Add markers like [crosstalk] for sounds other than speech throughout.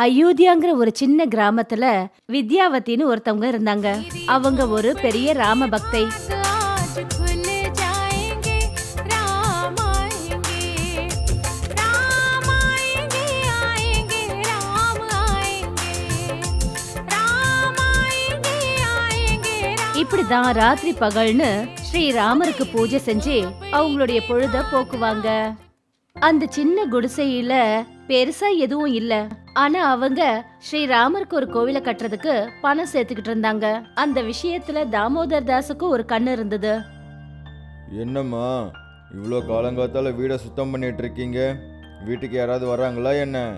அயோத்தியாங்கிற ஒரு சின்ன கிராமத்துல வித்யாவதினு ஒருத்தவங்க இருந்தாங்க. அவங்க ஒரு பெரிய ராம பக்தை. இப்படிதான் ராத்திரி பகல்னு ஸ்ரீராமருக்கு பூஜை செஞ்சு அவங்களுடைய பொழுத போக்குவாங்க. அந்த சின்ன குடிசையில பெருசா எதுவும் இல்லை. ஆனா அவங்க ஸ்ரீராமருக்கு ஒரு கோவிலை கட்டுறதுக்கு பணம் சேர்த்துக்கிட்டு இருந்தாங்க. அந்த விஷயத்துல தாமோதர் தாஸுக்கு ஒரு கண்ணு இருந்தது. என்னம்மா இவ்வளோ காலங்காத்தால வீடை சுத்தம் பண்ணிட்டு இருக்கீங்க? வீட்டுக்கு யாராவது வர்றாங்களா என்ன?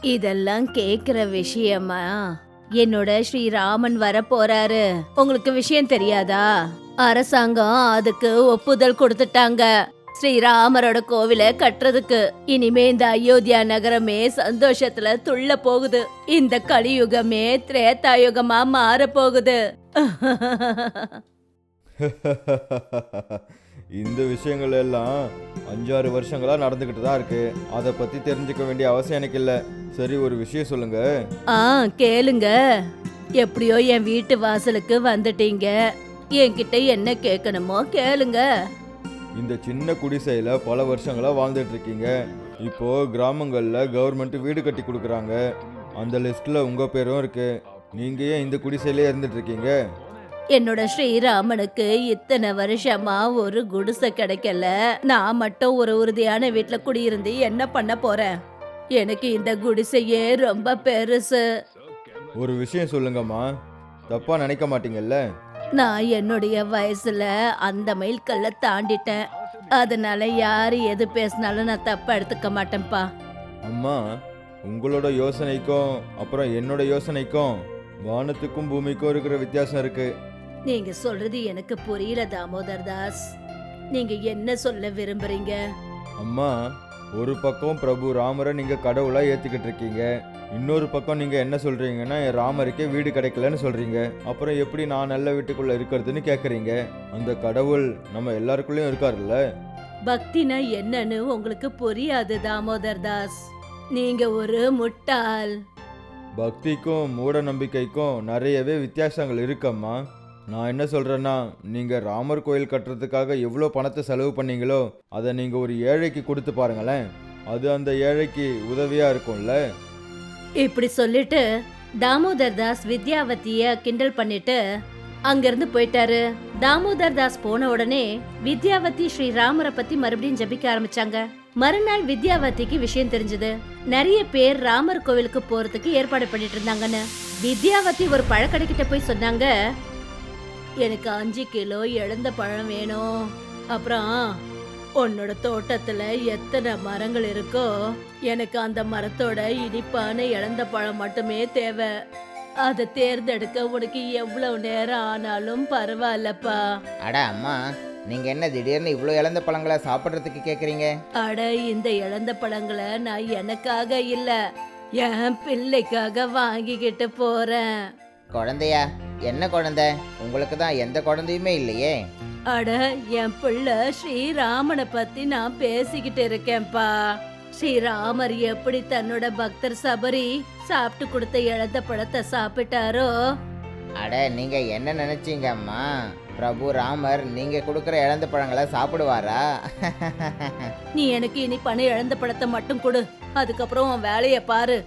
இதெல்லாம் கேக்குற விஷயமா? என்னோட ஸ்ரீராமன் வர போறாரு. உங்களுக்கு விஷயம் தெரியாதா? அரசாங்கம் அதுக்கு ஒப்புதல் கொடுத்துட்டாங்க. ஸ்ரீராமரோட கோவிலை கட்டுறதுக்கு. இனிமே இந்த அயோத்தியா நகரமே சந்தோஷத்துல துள்ள போகுது. இந்த கலியுகமே திரேதாயுகமா மாற போகுது [laughs] இந்த விஷயங்கள் எல்லாம் அஞ்சாறு வருஷங்களா நடந்துக்கிட்டு தான் இருக்கு. அதை பத்தி தெரிஞ்சுக்க வேண்டிய அவசியம் எனக்கு இல்லை. சரி ஒரு விஷயம் சொல்லுங்க. ஆ கேளுங்க. எப்படியோ என் வீட்டு வாசலுக்கு வந்துட்டீங்க. என்கிட்ட என்ன கேட்கணுமோ கேளுங்க. இந்த சின்ன குடிசையில் பல வருஷங்களா வாழ்ந்துட்டு இருக்கீங்க. இப்போ கிராமங்களில் கவர்மெண்ட் வீடு கட்டி கொடுக்குறாங்க. அந்த லிஸ்ட்ல உங்க பேரும் இருக்கு. நீங்க ஏன் இந்த குடிசையிலே இருந்துட்டு இருக்கீங்க? என்னோட ஸ்ரீராமனுக்கு இத்தனை வருஷமா ஒரு குடிசை கிடைக்கல. நான் மட்டும் ஒரு உறுதியான வீட்ல குடியிருந்து என்ன பண்ண போறேன்? எனக்கு இந்த குடிசையே ரொம்ப பெருசு. ஒரு விஷயம் சொல்லுங்கம்மா. தப்பா நினைக்க மாட்டீங்கல்ல? நான் என்னுடைய வயசுல அந்த மைல்கல்ல தாண்டிட்டேன். அதனால யாரு எது பேசினாலும் நான் தப்பா எடுத்துக்க மாட்டேன்ப்பா. அம்மா உங்களோட யோசனைக்கும் அப்புறம் என்னோட யோசனைக்கும் வானத்துக்கும் பூமிக்கும் இருக்கிற வித்தியாசம் இருக்கு. நீங்க சொல்றது எனக்கு புரியல தாமோதர் தாஸ். நீங்க என்ன சொல்ல விரும்புறீங்க? அம்மா ஒரு பக்கம் பிரபு ராமரை நீங்க கடவுளா ஏத்துக்கிட்டு இருக்கீங்க. இன்னொரு பக்கம் நீங்க என்ன சொல்றீங்கன்னா என் ராமருக்கே வீடு கிடைக்கலன்னு சொல்றீங்க. அப்புறம் எப்படி நான் நல்ல வீட்டுக்குள்ள இருக்கிறதுன்னு கேக்குறீங்க? அந்த கடவுள் நம்ம எல்லாருக்குள்ளயும் இருக்காருல்ல? பக்தினா என்னன்னு உங்களுக்கு புரியாது தாமோதர் தாஸ். நீங்க ஒரு முட்டாள். பக்திக்கும் மூட நம்பிக்கைக்கும் நிறையவே வித்தியாசங்கள் இருக்கம்மா. நான் என்ன சொல்றேன்னா நீங்க ராமர் கோயில் கட்டுறதுக்காக எவ்வளோ பணத்தை செலவு பண்ணீங்களோ அதை நீங்க ஒரு ஏழைக்கு கொடுத்து பாருங்களேன். அது அந்த ஏழைக்கு உதவியா இருக்கும்ல? இப்படி சொல்லிட்டு தாமோதர் தாஸ் வித்யாவதிய கிண்டல் பண்ணிட்டு அங்கிருந்து போயிட்டாரு. தாமோதர் தாஸ் போன உடனே வித்யாவதி ஸ்ரீ ராமரை பத்தி மறுபடியும் ஜபிக்க ஆரம்பிச்சாங்க. மறுநாள் வித்யாவதிக்கு விஷயம் தெரிஞ்சது. நிறைய பேர் ராமர் கோவிலுக்கு போறதுக்கு ஏற்பாடு பண்ணிட்டு இருந்தாங்கன்னு. வித்யாவதி ஒரு பழக்கடைக்கிட்ட போய் சொன்னாங்க எனக்கு அஞ்சு கிலோ இழந்த பழம் வேணும். அப்புறம் உன்னோட தோட்டத்துல எத்தனை மரங்கள் இருக்கோ எனக்கு அந்த மரத்தோட இனிப்பான இழந்த பழம் மட்டுமே தேவை. அதை தேர்ந்தெடுக்க உனக்கு எவ்வளவு நேரம் ஆனாலும் பரவாயில்லப்பா. அட அம்மா நீங்க என்ன திடீர்னு இவ்வளோ இழந்த பழங்களை சாப்பிட்றதுக்கு கேட்குறீங்க அட இந்த இழந்த பழங்களை நான் எனக்காக இல்ல என் பிள்ளைக்காக வாங்கிக்கிட்டு போறேன். குழந்தையா என்ன குழந்தை? உங்களுக்கு தான் எந்த குழந்தையுமே இல்லையே. அட என் பிள்ளை ஸ்ரீராமனை பத்தி நான் பேசிக்கிட்டு இருக்கேன்ப்பா. ஸ்ரீராமர் எப்படி தன்னோட பக்தர் சபரி சாப்பிட்டு கொடுத்த இழந்த பழத்தை சாப்பிட்டாரோ? அட நீங்க என்ன நினைச்சீங்க அம்மா பிரபு ராமர் நீங்க கொடுக்குற இழந்த பழங்களை சாப்பிடுவாரா? [laughs] நீ எனக்கு இனி பண இழந்த பழத்தை மட்டும் கொடு. அதுக்கப்புறம் உன் வேலைய பாரு.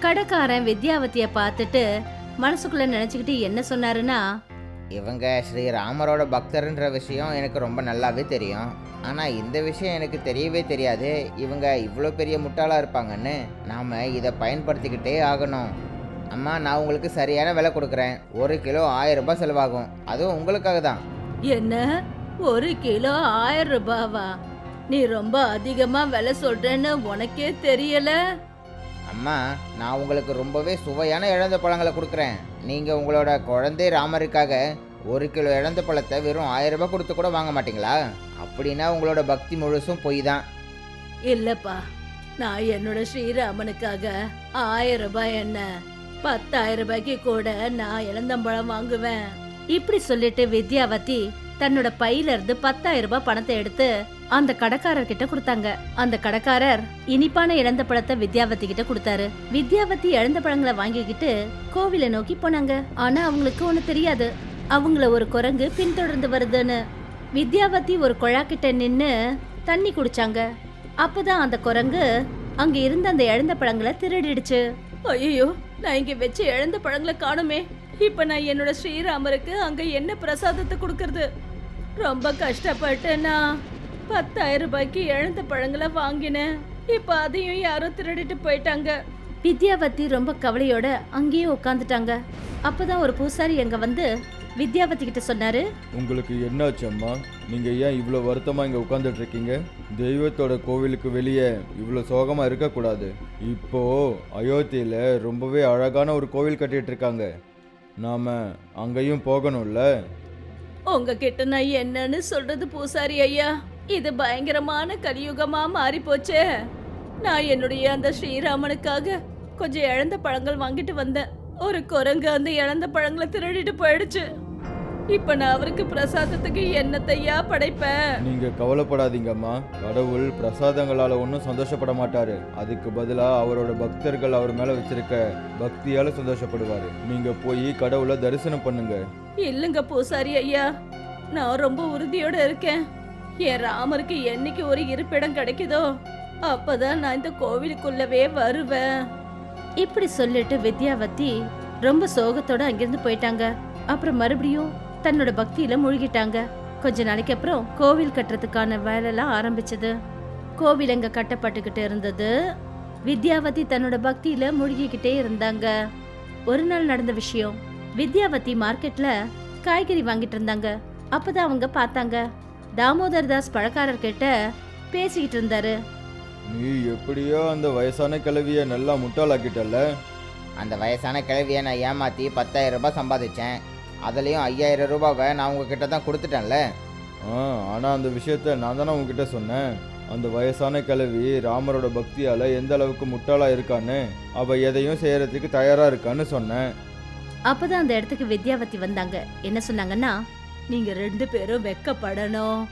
கடைக்காரன் வித்யாவதிய பார்த்துட்டு மனசுக்குள்ள நினைச்சுக்கிட்டு என்ன சொன்னாருன்னா இவங்க ஸ்ரீ ராமரோட பக்தர்ன்ற விஷயம் எனக்கு ரொம்ப நல்லாவே தெரியும். ஆனால் இந்த விஷயம் எனக்கு தெரியவே தெரியாது. இவங்க இவ்வளோ பெரிய முட்டாளாக இருப்பாங்கன்னு நாம் இதை பயன்படுத்திக்கிட்டே ஆகணும். அம்மா நான் உங்களுக்கு சரியான விலை கொடுக்குறேன். ஒரு கிலோ ஆயிரம் ரூபாய் செலவாகும். அதுவும் உங்களுக்காக தான். என்ன? ஒரு கிலோ ஆயிரம் ரூபாவா? நீ ரொம்ப அதிகமா விலை சொல்றேன்னு உனக்கே தெரியல? அம்மா நான் உங்களுக்கு ரொம்பவே சுவையான இழந்த பழங்களை கொடுக்குறேன். நீங்கள் உங்களோட குழந்தை ராமருக்காக ஒரு கிலோ இழந்த பழத்தை வெறும் ஆயிரம் ரூபாய் கொடுத்து கூட வாங்க மாட்டீங்களா? அப்படின்னா உங்களோட பக்தி முழுசும் பொய் தான் இல்லப்பா நான் என்னோட ஸ்ரீராமனுக்காக ஆயிரம் ரூபாய் என்ன பத்தாயிரம் ரூபாய்க்கு கூட நான் இளந்தம்பழம் வாங்குவேன். இப்படி சொல்லிட்டு வித்யாவதி தன்னோட பையில இருந்து பத்தாயிரம் ரூபாய் பணத்தை எடுத்து அந்த கடைக்காரர் கிட்ட கொடுத்தாங்க. அந்த கடைக்காரர் இனிப்பான இழந்த பழத்தை வித்யாவதி கிட்ட கொடுத்தாரு. வித்யாவதி இழந்த பழங்களை வாங்கிக்கிட்டு கோவிலை நோக்கி போனாங்க. ஆனா அவங்களுக்கு ஒண்ணு தெரியாது. அவங்கள ஒரு குரங்கு பின்தொடர்ந்து வருதுன்னு. வித்யாவதி ஒரு குழா கிட்ட நின்னு தண்ணி குடிச்சாங்க. அப்பதான் அந்த குரங்கு அங்க இருந்த அந்த இழந்த பழங்களை திருடிடுச்சு. ஐயோ நான் இங்க வச்சு இழந்த பழங்களை காணுமே. இப்ப நான் என்னோட ஸ்ரீராமருக்கு அங்க என்ன பிரசாதத்தை கொடுக்கறது? ரொம்ப கஷ்டப்பட்டு பத்தாயிரம் ரூபாய்க்கு இழந்த பழங்களை வாங்கினேன் இப்ப அதையும் யாரோ திருடிட்டு போயிட்டாங்க. வித்யாவதி ரொம்ப கவலையோட அங்கேயே உட்காந்துட்டாங்க அப்பதான் ஒரு பூசாரி அங்க வந்து வித்யாவதி கிட்ட சொன்னாரு. உங்களுக்கு என்னாச்சு அம்மா? நீங்கள் ஏன் இவ்வளோ வருத்தமாக இங்கே உட்காந்துட்டு இருக்கீங்க? தெய்வத்தோட கோவிலுக்கு வெளியே இவ்வளோ சோகமாக இருக்கக்கூடாது. இப்போ அயோத்தியில் ரொம்பவே அழகான ஒரு கோவில் கட்டிட்டு இருக்காங்க. நாம் அங்கேயும் போகணும்ல? உங்ககிட்ட நான் என்னன்னு சொல்றது பூசாரி ஐயா. இது பயங்கரமான கலியுகமா மாறி போச்சே. நான் என்னுடைய அந்த ஸ்ரீராமனுக்காக கொஞ்சம் இழந்த பழங்கள் வாங்கிட்டு வந்தேன். ஒரு குரங்கு அந்த இழந்த பழங்களை திருடிட்டு போயிடுச்சு. இப்ப நான் அவருக்கு பிரசாதத்துக்கு என்னத்தையா படைப்பேன்? நீங்கள் கவலைப்படாதீங்கம்மா. கடவுள் பிரசாதங்களால் ஒன்றும் சந்தோஷப்பட மாட்டார். அதுக்கு பதிலாக அவரோட பக்தர்கள் அவர் மேலே வச்சிருக்க பக்தியால் சந்தோஷப்படுவார். நீங்கள் போய் கடவுளை தரிசனம் பண்ணுங்க. இல்லைங்க பூசாரி ஐயா. நான் ரொம்ப உறுதியோட இருக்கேன். என் ராமருக்கு என்னைக்கு ஒரு இருப்பிடம் கிடைக்குதோ அப்பதான் நான் இந்த கோவிலுக்குள்ளவே வருவேன். இப்படி சொல்லிட்டு வித்யாவதி ரொம்ப சோகத்தோட அங்கிருந்து போயிட்டாங்க. அப்புறம் மறுபடியும் தன்னோட பக்தியில மூழ்கிட்டாங்க. கொஞ்ச நாளைக்கு அப்புறம் கோவில் கட்டுறதுக்கான வேலைலாம் ஆரம்பிச்சது. கோவில் அங்க கட்டப்பட்டுக்கிட்டு இருந்தது வித்யாவதி தன்னோட பக்தியில மூழ்கிக்கிட்டே இருந்தாங்க. ஒரு நாள் நடந்த விஷயம் வித்யாவதி மார்க்கெட்ல காய்கறி வாங்கிட்டு இருந்தாங்க. அப்பதான் அவங்க பார்த்தாங்க தாமோதர் தாஸ் பழக்காரர் கிட்ட பேசிக்கிட்டு இருந்தாரு. நீ எப்படியோ அந்த வயசான கிழவியை நல்லா முட்டாளாக்கிட்டல்ல? அந்த வயசான கிழவியை நான் ஏமாற்றி பத்தாயிரம் ரூபாய் சம்பாதிச்சேன். அதுலேயும் ஐயாயிரம் ரூபாவை நான் உங்ககிட்ட தான் கொடுத்துட்டேன்ல? ஆ ஆனால் அந்த விஷயத்த நான் தானே உங்ககிட்ட சொன்னேன். அந்த வயசான கிழவி ராமரோட பக்தியால் எந்த அளவுக்கு முட்டாளாக இருக்கான்னு அவள் எதையும் செய்யறதுக்கு தயாராக இருக்கான்னு சொன்னேன். அப்பதான் அந்த இடத்துக்கு வித்யாவதி வந்தாங்க. என்ன சொன்னாங்கன்னா நீங்க ரெண்டு பேரும் வெக்கப்படணும்.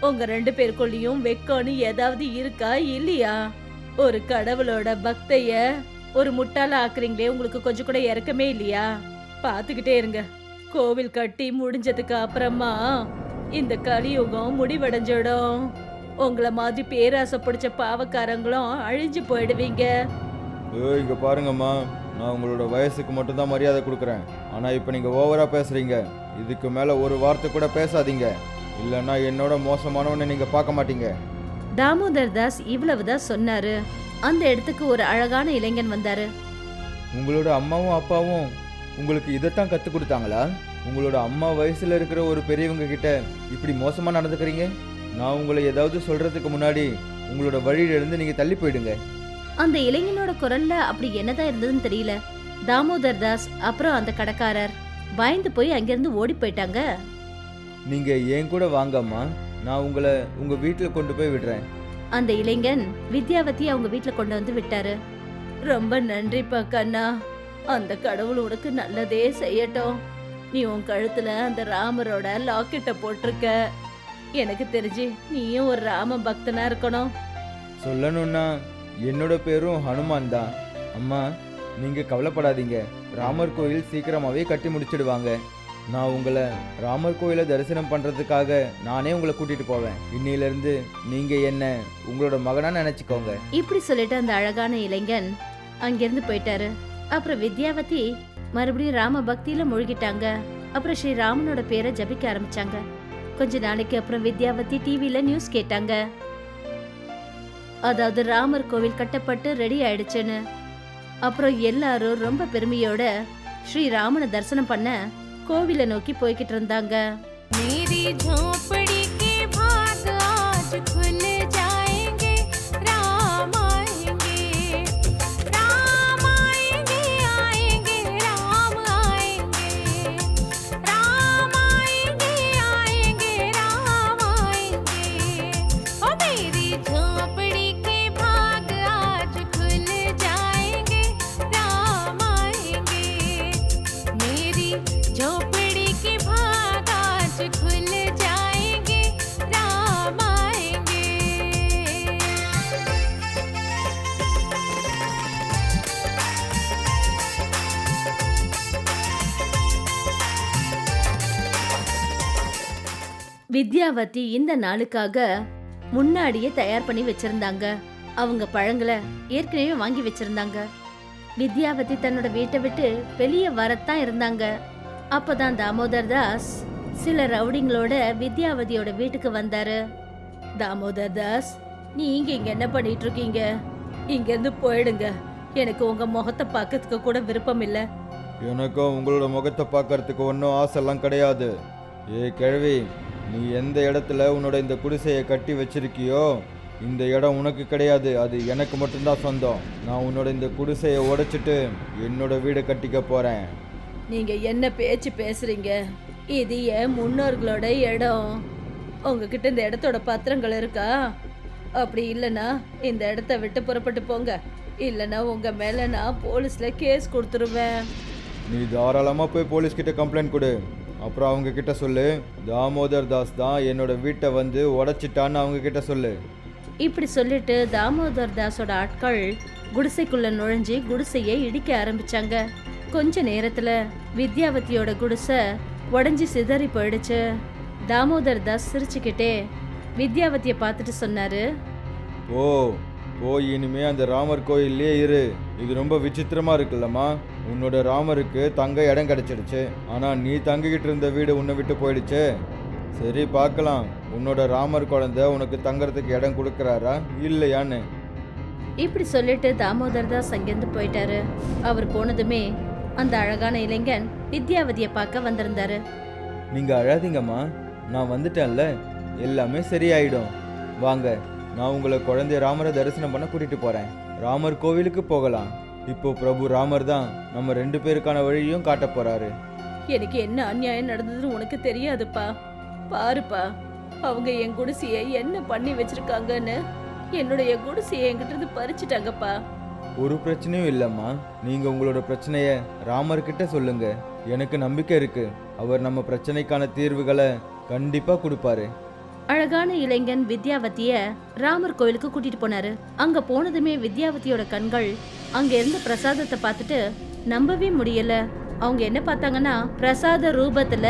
உங்க ரெண்டு பேருக்குள்ளயும் வெக்கம்னு ஏதாவது இருக்கா இல்லையா? ஒரு கடவுளோட பக்தைய ஒரு முட்டாள ஆக்குறீங்களே உங்களுக்கு கொஞ்சம் கூட இறக்கமே இல்லையா? பாத்துக்கிட்டே இருங்க. கோவில் கட்டி முடிஞ்சதுக்கு அப்புறமா இந்த கலியுகம் முடிவடைஞ்சிடும். உங்களை மாதிரி பேராசை பிடிச்ச பாவக்காரங்களும் அழிஞ்சு போயிடுவீங்க. ஏ பாருங்கம்மா. நான் உங்களோட வயசுக்கு மட்டும்தான் மரியாதை கொடுக்குறேன். ஆனால் இப்போ நீங்கள் ஓவராக பேசுகிறீங்க இதுக்கு மேலே ஒரு வார்த்தை கூட பேசாதீங்க. இல்லைன்னா என்னோட மோசமானவனை நீங்கள் பார்க்க மாட்டீங்க. தாமோதர் தாஸ் இவ்வளவுதான் சொன்னாரு. அந்த இடத்துக்கு ஒரு அழகான இளைஞன் வந்தாரு. உங்களோட அம்மாவும் அப்பாவும் உங்களுக்கு இதைத்தான் கற்றுக் கொடுத்தாங்களா? உங்களோட அம்மா வயசில் இருக்கிற ஒரு பெரியவங்க கிட்ட இப்படி மோசமாக நடந்துக்கிறீங்க? நான் உங்களை ஏதாவது சொல்கிறதுக்கு முன்னாடி உங்களோட வழியிலிருந்து நீங்கள் தள்ளி போயிடுங்க. அந்த இளைஞனோட குரல்ல அப்படி என்னதான் இருந்ததுன்னு தெரியல. தாமோதர் தாஸ் அப்புறம் அந்த கடைக்காரர். பயந்து போய் அங்கிருந்து ஓடி போயிட்டாங்க. நீங்கள் என் கூட வாங்கம்மா நான் உங்களை உங்கள் வீட்டில் கொண்டு போய் விடுறேன். அந்த இளைஞன் வித்யாவதி அவங்க வீட்ல கொண்டு வந்து விட்டாரு. ரொம்ப நன்றிப்பா கண்ணா. அந்த கடவுள் உனக்கு நல்லதே செய்யட்டும். நீ உன் கழுத்துல அந்த ராமரோட லாக்கெட்டை போட்டிருக்க. எனக்கு தெரிஞ்சு நீயும் ஒரு ராம பக்தனா இருக்கணும். சொல்லணும்னா என்னோட பேரும் ஹனுமான் தான். அம்மா நீங்கள் கவலைப்படாதீங்க. ராமர் கோயில் சீக்கிரமாகவே கட்டி முடிச்சிடுவாங்க. நான் உங்களை ராமர் கோயிலை தரிசனம் பண்ணுறதுக்காக நானே உங்களை கூட்டிகிட்டு போவேன். இன்னிலிருந்து நீங்கள் என்ன உங்களோட மகனாக நினச்சிக்கோங்க. இப்படி சொல்லிட்டு அந்த அழகான இளைஞன் அங்கிருந்து போயிட்டாரு. அப்புறம் வித்யாவதி மறுபடியும் ராம பக்தியில மூழ்கிட்டாங்க. அப்புறம் ஸ்ரீ ராமனோட பேரை ஜபிக்க ஆரம்பிச்சாங்க. கொஞ்ச நாளைக்கு அப்புறம் வித்யாவதி டிவியில நியூஸ் கேட்டாங்க. அதாவது ராமர் கோவில் கட்டப்பட்டு ரெடி ஆயிடுச்சுன்னு. அப்புறம் எல்லாரும் ரொம்ப பெருமையோட ஸ்ரீ ராமனை தரிசனம் பண்ண கோவிலை நோக்கி போய்கிட்டு இருந்தாங்க. வித்யாவதி இந்த நாளுக்காக முன்னாடியே தயார் பண்ணி வச்சிருந்தாங்க. அவங்க பழங்களை ஏற்கனவே வாங்கி வச்சிருந்தாங்க. வித்யாவதி தன்னோட வீட்டை விட்டு வெளியே வரத்தான் இருந்தாங்க. அப்பதான் தாமோதர் தாஸ் சில ரவுடிங்களோட வித்யாவதியோட வீட்டுக்கு வந்தாரு. தாமோதர் தாஸ் நீங்க இங்க என்ன பண்ணிட்டு இருக்கீங்க? இங்க இருந்து போயிடுங்க. எனக்கு உங்க முகத்தை பார்க்கறதுக்கு கூட விருப்பம் இல்ல. எனக்கும் உங்களோட முகத்தை பார்க்கறதுக்கு ஒன்றும் ஆசைலாம் கிடையாது. ஏ கிழவி நீ எந்த இடத்துல உன்னோட இந்த குடிசையை கட்டி வச்சிருக்கியோ இந்த இடம் உனக்கு கிடையாது. அது எனக்கு மட்டும்தான் சொந்தம். நான் உன்னோட இந்த குடிசையை உடைச்சிட்டு என்னோட வீடை கட்டிக்க போகிறேன் நீங்க என்ன பேச்சு பேசுறீங்க? இது என் முன்னோர்களோட இடம். உங்ககிட்ட இந்த இடத்தோட பத்திரங்கள் இருக்கா? அப்படி இல்லைன்னா இந்த இடத்த விட்டு புறப்பட்டு போங்க. இல்லைன்னா உங்க மேல நான் போலீஸ்ல கேஸ் கொடுத்துருவேன். நீ தாராளமாக போய் போலீஸ்கிட்ட கம்ப்ளைண்ட் கொடு. அப்புறம் அவங்க கிட்ட சொல்லு. தாமோதர் தாஸ் தான் என்னோட வீட்டை வந்து உடைச்சிட்டான்னு அவங்க கிட்ட சொல்லு. இப்படி சொல்லிட்டு தாமோதர் தாஸோட ஆட்கள் குடிசைக்குள்ள நுழைஞ்சு குடிசையை இடிக்க ஆரம்பிச்சாங்க. கொஞ்ச நேரத்துல வித்யாவதியோட குடிசை உடைஞ்சு சிதறி போயிடுச்சு. தாமோதர் தாஸ் சிரிச்சுக்கிட்டே வித்யாவதியை பார்த்துட்டு சொன்னாரு ஓ போய் இனிமே அந்த ராமர் கோயிலே இரு. இது ரொம்ப விசித்திரமா இருக்குல்லம்மா. உன்னோட ராமருக்கு தங்க இடம் கிடைச்சிடுச்சு. ஆனா நீ தங்கிக்கிட்டு இருந்த வீடு உன்னை விட்டு போயிடுச்சு. சரி பார்க்கலாம். உன்னோட ராமர் குழந்தை உனக்கு தங்கறதுக்கு இடம் கொடுக்கறாரா? இல்லையான்னு. இப்படி சொல்லிட்டு தாமோதர் தாஸ் அங்கிருந்து போயிட்டாரு. அவர் போனதுமே அந்த அழகான இளைஞன் வித்யாவதியை பார்க்க வந்திருந்தாரு. நீங்க அழாதீங்கம்மா. நான் வந்துட்டேன்ல. எல்லாமே சரியாயிடும். வாங்க நான் உங்களை குழந்தை ராமரை தரிசனம் பண்ண கூட்டிட்டு போறேன். ராமர் கோவிலுக்கு போகலாம். இப்போ பிரபு ராமர் தான் நம்ம ரெண்டு பேருக்கான வழியும் காட்ட போறாரு. எனக்கு என்ன அநியாயம் நடந்ததுன்னு உனக்கு தெரியாதுப்பா? பாருப்பா அவங்க என் குடிசையை என்ன பண்ணி வச்சிருக்காங்கன்னு என்னுடைய குடிசையை என்கிட்ட இருந்து பறிச்சுட்டாங்கப்பா. ஒரு பிரச்சனையும் இல்லைம்மா. நீங்க உங்களோட பிரச்சனைய ராமர்கிட்ட சொல்லுங்க. எனக்கு நம்பிக்கை இருக்கு. அவர் நம்ம பிரச்சனைக்கான தீர்வுகளை கண்டிப்பா கொடுப்பாரு. அழகான இளைஞன் வித்யாவதிய ராமர் கோயிலுக்கு கூட்டிட்டு போனாரு. அங்க போனதுமே வித்யாவதியோட கண்கள் அங்க இருந்த பிரசாதத்தை பார்த்துட்டு நம்பவே முடியல. அவங்க என்ன பார்த்தாங்கன்னா பிரசாத ரூபத்துல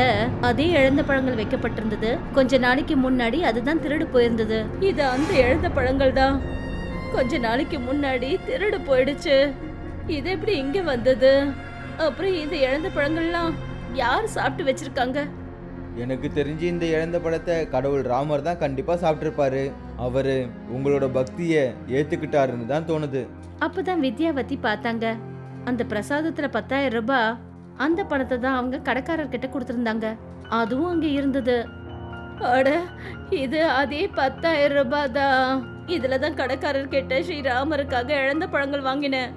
அதே இழந்த பழங்கள் வைக்கப்பட்டிருந்தது. கொஞ்ச நாளைக்கு முன்னாடி அதுதான் திருடு போயிருந்தது. இது அந்த இழந்த பழங்கள் தான். கொஞ்ச நாளைக்கு முன்னாடி திருடு போயிடுச்சு. இது எப்படி இங்க வந்தது? அப்புறம் இந்த இழந்த பழங்கள்லாம் யார் சாப்பிட்டு வச்சிருக்காங்க? எனக்கு தெரிஞ்சு இந்த இழந்த படத்தை கடவுள் ராமர் தான் கண்டிப்பா சாப்பிட்டிருப்பாரு. அவரு உங்களோட பக்தியை ஏத்துக்கிட்டாருன்னு தான் தோணுது. அப்பதான் வித்யாவதி பார்த்தாங்க. அந்த பிரசாதத்துல பத்தாயிரம் ரூபாய் அந்த பணத்தை தான் அவங்க கடைக்காரர்கிட்ட கொடுத்துருந்தாங்க. அதுவும் அங்க இருந்தது. அட இது அதே பத்தாயிரம் ரூபாய் தான். இதுல தான் கடைக்காரர் கிட்ட ஸ்ரீராமருக்காக இழந்த பழங்கள் வாங்கினேன்.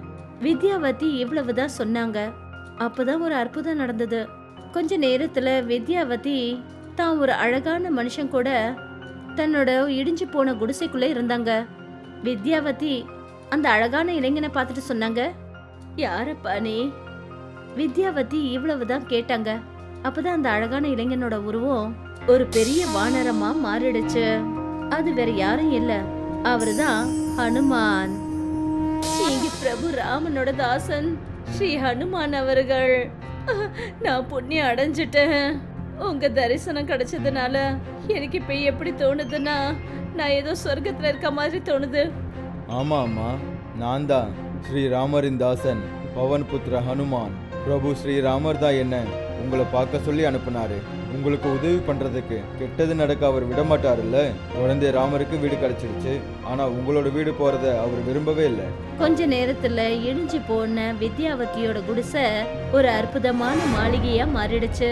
வித்யாவதி இவ்வளவுதான் சொன்னாங்க. அப்பதான் ஒரு அற்புதம் நடந்தது. கொஞ்ச நேரத்துல வித்யாவதி தான் ஒரு அழகான மனுஷன் கூட தன்னோட இடிஞ்சு போன குடிசைக்குள்ள இருந்தாங்க. வித்யாவதி அந்த அழகான இளைஞனை பார்த்துட்டு சொன்னாங்க யாரப்பா நீ? வித்யாவதி இவ்வளவுதான் கேட்டாங்க. அப்பதான் அந்த அழகான இளைஞனோட உருவம் ஒரு பெரிய வானரமா மாறிடுச்சு. அது வேற யாரும் இல்ல. அவருதான் ஹனுமான். நீங்க பிரபு ராமனோட தாசன் ஸ்ரீ ஹனுமான் அவர்கள். நான் புண்ணியம் அடைஞ்சிட்டேன். உங்க தரிசனம் கிடைச்சதுனால எனக்கு இப்ப எப்படி தோணுதுன்னா நான் ஏதோ சொர்க்கத்துல இருக்க மாதிரி தோணுது. ஆமா அம்மா. நான் தான் ஸ்ரீராமரின் தாசன் பவன் புத்திர ஹனுமான். பிரபு ஸ்ரீராமர் தான் என்ன உங்களை பார்க்க சொல்லி அனுப்புனாரு. உங்களுக்கு உதவி பண்றதுக்கு கெட்டது நடக்க அவர் விடமாட்டாருல்ல? குழந்தை ராமருக்கு வீடு கிடைச்சிருச்சு. ஆனா உங்களோட வீடு போறத அவர் விரும்பவே இல்லை. கொஞ்ச நேரத்துல இடிஞ்சு போன வித்யாவதியோட குடிசை ஒரு அற்புதமான மாளிகையா மாறிடுச்சு.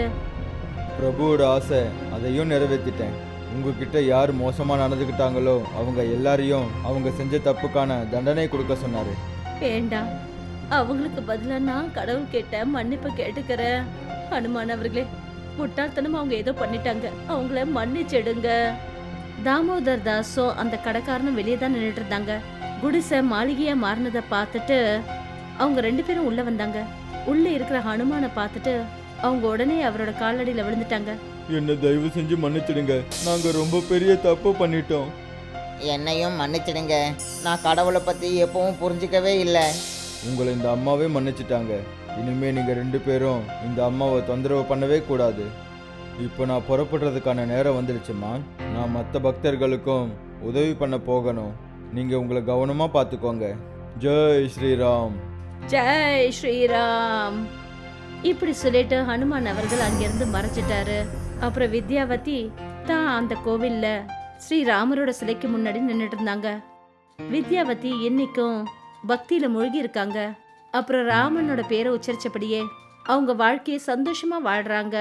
பிரபுவோட ஆசை அதையும் நிறைவேற்றிட்டேன் உங்ககிட்ட யார் மோசமா நடந்துக்கிட்டாங்களோ அவங்க எல்லாரையும் அவங்க செஞ்ச தப்புக்கான தண்டனை கொடுக்க சொன்னாரு. வேண்டாம். அவங்களுக்கு பதிலா நான் கடவுள் கிட்ட மன்னிப்பு கேட்டுக்கிறேன். ஹனுமான் அவர்களே முட்டாள்தனம் அவங்க ஏதோ பண்ணிட்டாங்க. அவங்கள மன்னிச்சிடுங்க. தாமோதர் தாஸும் அந்த கடைக்காரனும் வெளியே தான் நின்றுட்டு இருந்தாங்க. குடிசை மாளிகையா மாறினதை பார்த்துட்டு அவங்க ரெண்டு பேரும் உள்ள வந்தாங்க. உள்ள இருக்கிற ஹனுமானை பார்த்துட்டு அவங்க உடனே அவரோட காலடியில விழுந்துட்டாங்க. என்ன தயவு செஞ்சு மன்னிச்சிடுங்க. நாங்க ரொம்ப பெரிய தப்பு பண்ணிட்டோம். என்னையும் மன்னிச்சிடுங்க. நான் கடவுளை பற்றி எப்பவும் புரிஞ்சிக்கவே இல்லை. உங்களை இந்த அம்மாவே மன்னிச்சிட்டாங்க. இனிமே நீங்கள் ரெண்டு பேரும் இந்த அம்மாவை தொந்தரவு பண்ணவே கூடாது. இப்போ நான் புறப்படுறதுக்கான நேரம் வந்துடுச்சுமா? நான் மற்ற பக்தர்களுக்கும் உதவி பண்ண போகணும். நீங்கள் உங்களை கவனமாக பார்த்துக்கோங்க. ஜெய் ஸ்ரீராம். ஜெய் ஸ்ரீராம். இப்படி சொல்லிட்டு ஹனுமான் அவர்கள் அங்கிருந்து மறைச்சிட்டாரு அப்புறம் வித்யாவதி தான் அந்த கோவில்ல ஸ்ரீராமரோட சிலைக்கு முன்னாடி நின்றுட்டு இருந்தாங்க. வித்யாவதி இன்னைக்கும் பக்தியில மூழ்கி இருக்காங்க அப்புறம் ராமனோட பேரை உச்சரிச்சபடியே அவங்க வாழ்க்கையை சந்தோஷமா வாழ்றாங்க.